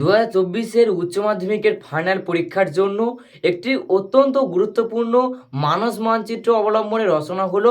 দু হাজার চব্বিশের উচ্চ মাধ্যমিকের ফাইনাল পরীক্ষার জন্য একটি অত্যন্ত গুরুত্বপূর্ণ মানস মানচিত্র অবলম্বনে রচনা হলো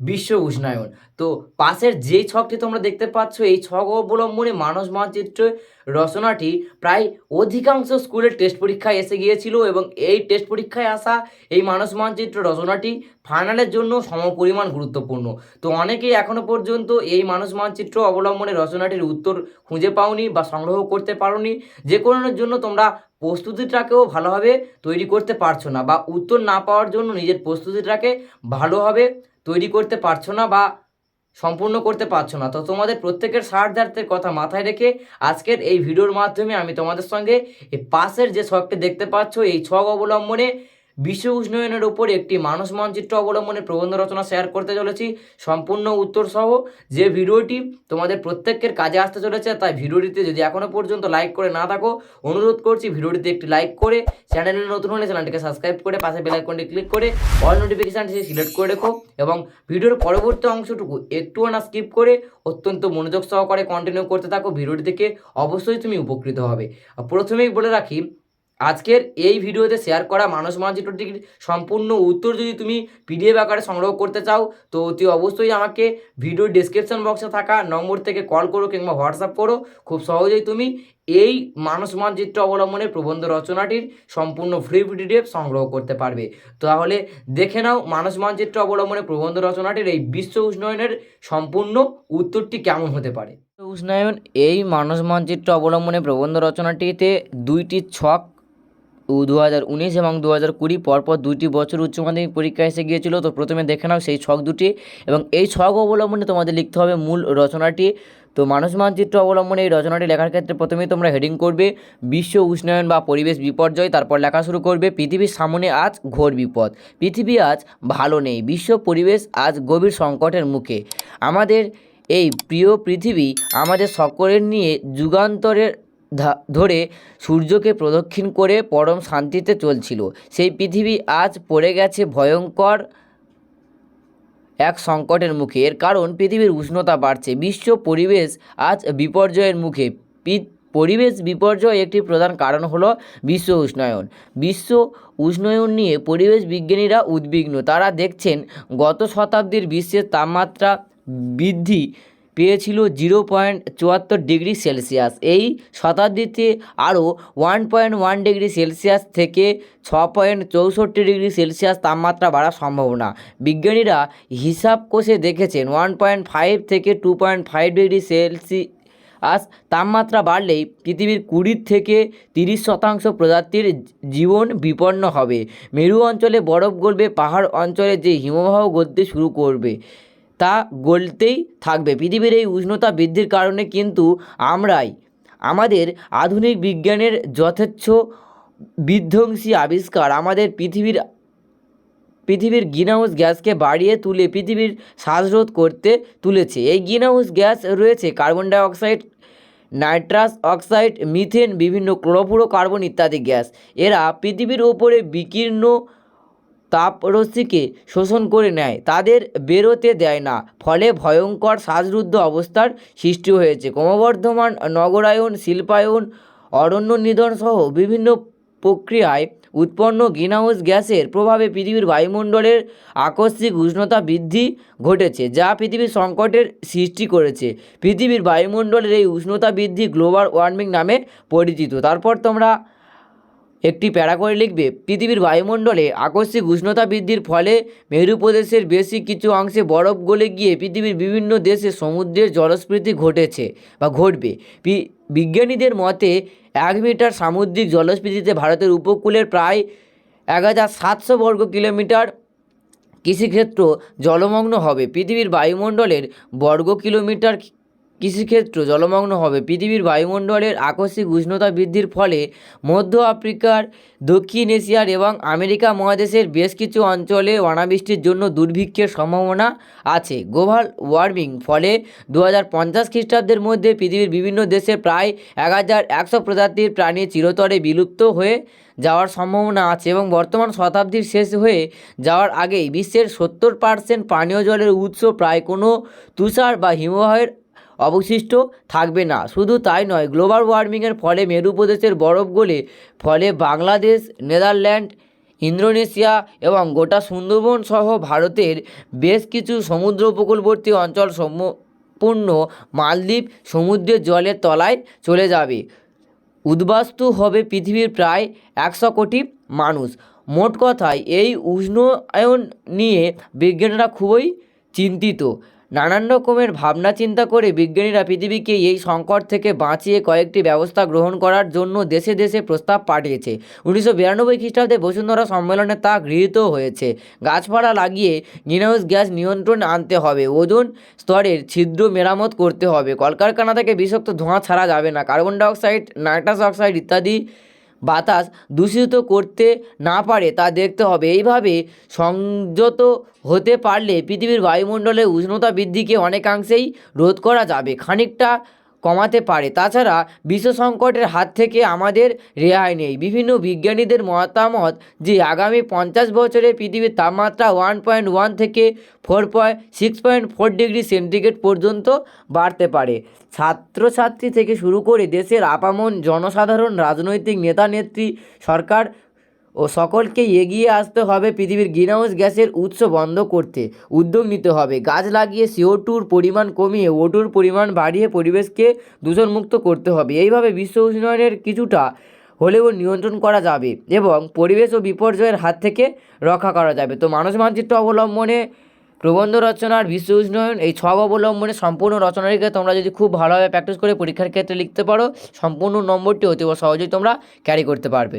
বিশ্ব উষ্ণায়ন। তো পাশের যেই ছকটি তোমরা দেখতে পাচ্ছ, এই ছক অবলম্বনে মানস মানচিত্রের রচনাটি প্রায় অধিকাংশ স্কুলের টেস্ট পরীক্ষায় এসে গিয়েছিল এবং এই টেস্ট পরীক্ষায় আসা এই মানস মানচিত্র রচনাটি ফাইনালের জন্য সমপরিমাণ গুরুত্বপূর্ণ। তো অনেকেই এখনও পর্যন্ত এই মানস মানচিত্র অবলম্বনে রচনাটির উত্তর খুঁজে পাওনি বা সংগ্রহ করতে পারোনি। যে কারণের জন্য তোমরা প্রস্তুতিটাকেও ভালোভাবে তৈরি করতে পারছ না বা উত্তর না পাওয়ার জন্য নিজের প্রস্তুতিটাকে ভালোভাবে তৈরি করতে পারছ না বা সম্পূর্ণ করতে পারছ না, তো তোমাদের প্রত্যেকের স্বার্থার্থের কথা মাথায় রেখে আজকের এই ভিডিওর মাধ্যমে আমি তোমাদের সঙ্গে এই পাশের যে ছকটি দেখতে পাচ্ছ, এই ছক অবলম্বনে বিশ্ব উষ্ণায়নের উপর একটি মানস মানচিত্র অবলম্বনে প্রবন্ধ রচনা শেয়ার করতে চলেছি। সম্পূর্ণ উত্তর সহ যে ভিডিওটি তোমাদের প্রত্যেকের কাজে আসতে চলেছে, তাই ভিডিওটিতে যদি এখনও পর্যন্ত লাইক করে না থাকো, অনুরোধ করছি ভিডিওটিতে একটি লাইক করে চ্যানেলে নতুন হলে চ্যানেলটিকে সাবস্ক্রাইব করে পাশে বেল আইকনটি ক্লিক করে অল নোটিফিকেশানটি সিলেক্ট করে রেখো এবং ভিডিওর পরবর্তী অংশটুকু একটুও না স্কিপ করে অত্যন্ত মনোযোগ সহকারে কন্টিনিউ করতে থাকো। ভিডিওটি থেকে অবশ্যই তুমি উপকৃত হবে। প্রথমেই বলে রাখি আজকের এই ভিডিওতে শেয়ার করা মানস মানচিত্রটির সম্পূর্ণ উত্তর যদি তুমি পিডিএফ আকারে সংগ্রহ করতে চাও, তো অতি অবশ্যই আমাকে ভিডিওর ডিসক্রিপশন বক্সে থাকা নম্বর থেকে কল করো কিংবা হোয়াটসঅ্যাপ করো। খুব সহজেই তুমি এই মানস মানচিত্র অবলম্বনে প্রবন্ধ রচনাটির সম্পূর্ণ ফ্রি পিডিএফ সংগ্রহ করতে পারবে। তাহলে দেখে নাও মানস মানচিত্র অবলম্বনে প্রবন্ধ রচনাটির এই বিশ্ব উষ্ণায়নের সম্পূর্ণ উত্তরটি কেমন হতে পারে। উষ্ণায়ন এই মানস মানচিত্র অবলম্বনে প্রবন্ধ রচনাটিতে দুইটি ছক দু হাজার উনিশ এবং দু হাজার কুড়ি পরপর দুটি বছর উচ্চ মাধ্যমিক পরীক্ষা এসে গিয়েছিল। তো প্রথমে দেখে নাও সেই ছক দুটি এবং এই ছক অবলম্বনে তোমাদের লিখতে হবে মূল রচনাটি। তো মানুষ মানচিত্র অবলম্বনে এই রচনাটি লেখার ক্ষেত্রে প্রথমেই তোমরা হেডিং করবে, বিশ্ব উষ্ণায়ন বা পরিবেশ বিপর্যয়, তারপর লেখা শুরু করবে, পৃথিবীর সামনে আজ ঘোর বিপদ, পৃথিবী আজ ভালো নেই, বিশ্ব পরিবেশ আজ গভীর সংকটের মুখে। আমাদের এই প্রিয় পৃথিবী আমাদের সকলের নিয়ে যুগান্তরের ধরে সূর্যকে প্রদক্ষিণ করে পরম শান্তিতে চলছিল। সেই পৃথিবী আজ পড়ে গেছে ভয়ঙ্কর এক সংকটের মুখে। এর কারণ, পৃথিবীর উষ্ণতা বাড়ছে, বিশ্ব পরিবেশ আজ বিপর্যয়ের মুখে। পরিবেশ বিপর্যয় একটি প্রধান কারণ হলো বিশ্ব উষ্ণায়ন। বিশ্ব উষ্ণায়ন নিয়ে পরিবেশ বিজ্ঞানীরা উদ্বিগ্ন। তারা দেখছেন, গত শতাব্দীর বিশ্বের তাপমাত্রা বৃদ্ধি পেয়েছিল জিরো পয়েন্ট চুয়াত্তর ডিগ্রি সেলসিয়াস। এই শতাব্দীতে আরও one point one degree celsius থেকে ছ পয়েন্ট চৌষট্টি ডিগ্রি সেলসিয়াস তাপমাত্রা বাড়ার সম্ভাবনা। বিজ্ঞানীরা হিসাব কষে দেখেছেন, ওয়ান পয়েন্ট ফাইভ থেকে two point five degree celsius celsius তাপমাত্রা বাড়লেই পৃথিবীর কুড়ি থেকে তিরিশ শতাংশ প্রজাতির জীবন বিপন্ন হবে। মেরু অঞ্চলে বরফ গলবে, পাহাড় অঞ্চলে যে হিমবাহ গলতে শুরু করবে। তা গলতেই থাকবে। পৃথিবীর এই উষ্ণতা বৃদ্ধির কারণে কিন্তু আমরাই আমাদের আধুনিক বিজ্ঞানের যথেচ্ছ বিধ্বংসী আবিষ্কার, আমাদের পৃথিবীর পৃথিবীর গ্রিনহাউস গ্যাসকে বাড়িয়ে তুলে পৃথিবীর শ্বাসরোধ করতে তুলেছে। এই গ্রিনহাউস গ্যাস রয়েছে carbon dioxide nitrous oxide, methane, বিভিন্ন ক্লোরোফ্লোরো কার্বন ইত্যাদি গ্যাস। এরা পৃথিবীর ওপরে বিকীর্ণ তাপরশ্মিকে শোষণ করে নেয়। তাদের বেরোতে দেয় না। ফলে ভয়ঙ্কর শ্বাসরুদ্ধ অবস্থার সৃষ্টি হয়েছে। ক্রমবর্ধমান নগরায়ন শিল্পায়ন, অরণ্য নিধন সহ বিভিন্ন প্রক্রিয়ায় উৎপন্ন গ্রিনহাউস গ্যাসের প্রভাবে পৃথিবীর বায়ুমণ্ডলের আকস্মিক উষ্ণতা বৃদ্ধি ঘটেছে, যা পৃথিবীর সংকটের সৃষ্টি করেছে। পৃথিবীর বায়ুমণ্ডলের এই উষ্ণতা বৃদ্ধি গ্লোবাল ওয়ার্মিং নামে পরিচিত। তারপর তোমরা একটি প্যারা করে লিখবে, পৃথিবীর বায়ুমণ্ডলে আকস্মিক উষ্ণতা বৃদ্ধির ফলে মেরু প্রদেশের বেশি কিছু অংশে বরফ গলে গিয়ে পৃথিবীর বিভিন্ন দেশে সমুদ্রের জলস্ফীতি ঘটেছে বা ঘটবে। বিজ্ঞানীদের মতে, এক মিটার সামুদ্রিক জলস্ফীতিতে ভারতের উপকূলের প্রায় এক হাজার সাতশো বর্গ কিলোমিটার কৃষিক্ষেত্র জলমগ্ন হবে। পৃথিবীর বায়ুমণ্ডলের বর্গ কিলোমিটার কৃষিক্ষেত্র জলমগ্ন হবে। পৃথিবীর বায়ুমণ্ডলের আকস্মিক উষ্ণতা বৃদ্ধির ফলে মধ্য আফ্রিকার, দক্ষিণ এশিয়ার এবং আমেরিকা মহাদেশের বেশ কিছু অঞ্চলে অনাবৃষ্টির জন্য দুর্ভিক্ষের সম্ভাবনা আছে। গ্লোবাল ওয়ার্মিং ফলে দু হাজার পঞ্চাশ খ্রিস্টাব্দের মধ্যে পৃথিবীর বিভিন্ন দেশে প্রায় এক হাজার একশো প্রজাতির প্রাণী চিরতরে বিলুপ্ত হয়ে যাওয়ার সম্ভাবনা আছে এবং বর্তমান শতাব্দীর শেষ হয়ে যাওয়ার আগেই বিশ্বের সত্তর পার্সেন্ট পানীয় জলের উৎস প্রায় কোনো তুষার বা হিমবাহের অবশিষ্ট থাকবে না। শুধু তাই নয়, গ্লোবাল ওয়ার্মিংয়ের ফলে মেরু প্রদেশের বরফ গলে, ফলে বাংলাদেশ, নেদারল্যান্ড, ইন্দোনেশিয়া এবং গোটা সুন্দরবন সহ ভারতের বেশ কিছু সমুদ্র উপকূলবর্তী অঞ্চল সম্পূর্ণ মালদ্বীপ সমুদ্রের জলের তলায় চলে যাবে। উদ্বাস্তু হবে পৃথিবীর প্রায় একশো কোটি মানুষ। মোট কথায়, এই উষ্ণায়ন নিয়ে বিজ্ঞানীরা খুবই চিন্তিত। নানান রকমের ভাবনা চিন্তা করে বিজ্ঞানীরা পৃথিবীকে এই সংকট থেকে বাঁচিয়ে কয়েকটি ব্যবস্থা গ্রহণ করার জন্য দেশে দেশে প্রস্তাব পাঠিয়েছে। উনিশশো বিরানব্বই খ্রিস্টাব্দে বসুন্ধরা সম্মেলনে তা গৃহীত হয়েছে। গাছপালা লাগিয়ে গ্রিনহাউস গ্যাস নিয়ন্ত্রণ আনতে হবে। ওজন স্তরের ছিদ্র মেরামত করতে হবে। কলকারখানা থেকে বিষাক্ত ধোঁয়া ছাড়া যাবে না। কার্বন ডাইঅক্সাইড, নাইট্রাস অক্সাইড ইত্যাদি বাতাস দূষিত করতে না পারে তা দেখতে হবে। এইভাবে সংযত হতে পারলে পৃথিবীর বায়ুমণ্ডলের উষ্ণতা বৃদ্ধিকে অনেকাংশেই রোধ করা যাবে। খানিকটা কমাতে পারে। তাছাড়া বিশ্ব সংকটের হাত থেকে আমাদের রেহাই নেই। বিভিন্ন বিজ্ঞানীদের মতামত যে, আগামী পঞ্চাশ বছরে পৃথিবীর তাপমাত্রা ওয়ান পয়েন্ট ওয়ান থেকে four point six point four degree centigrade পর্যন্ত বাড়তে পারে। ছাত্রছাত্রী থেকে শুরু করে দেশের আপামন জনসাধারণ, রাজনৈতিক নেতা নেত্রী সরকার ও সকলকে এগিয়ে আসতে হবে পৃথিবীর গ্রিনহাউস গ্যাসের উৎস বন্ধ করতে। উদ্যোগ নিতে হবে। গাছ লাগিয়ে সিও টুর পরিমাণ কমিয়ে ও টুর পরিমাণ বাড়িয়ে পরিবেশকে দূষণমুক্ত করতে হবে। এইভাবে বিশ্ব উষ্ণায়নের কিছুটা হলেও নিয়ন্ত্রণ করা যাবে এবং পরিবেশ ও বিপর্যয়ের হাত থেকে রক্ষা করা যাবে। তো মানুষ মানচিত্র অবলম্বনে প্রবন্ধ রচনার বিশ্ব উষ্ণায়ন এই ছক অবলম্বনে সম্পূর্ণ রচনাটিকে তোমরা যদি খুব ভালোভাবে প্র্যাকটিস করে পরীক্ষার ক্ষেত্রে লিখতে পারো, সম্পূর্ণ নম্বরটি অতি সহজেই তোমরা ক্যারি করতে পারবে।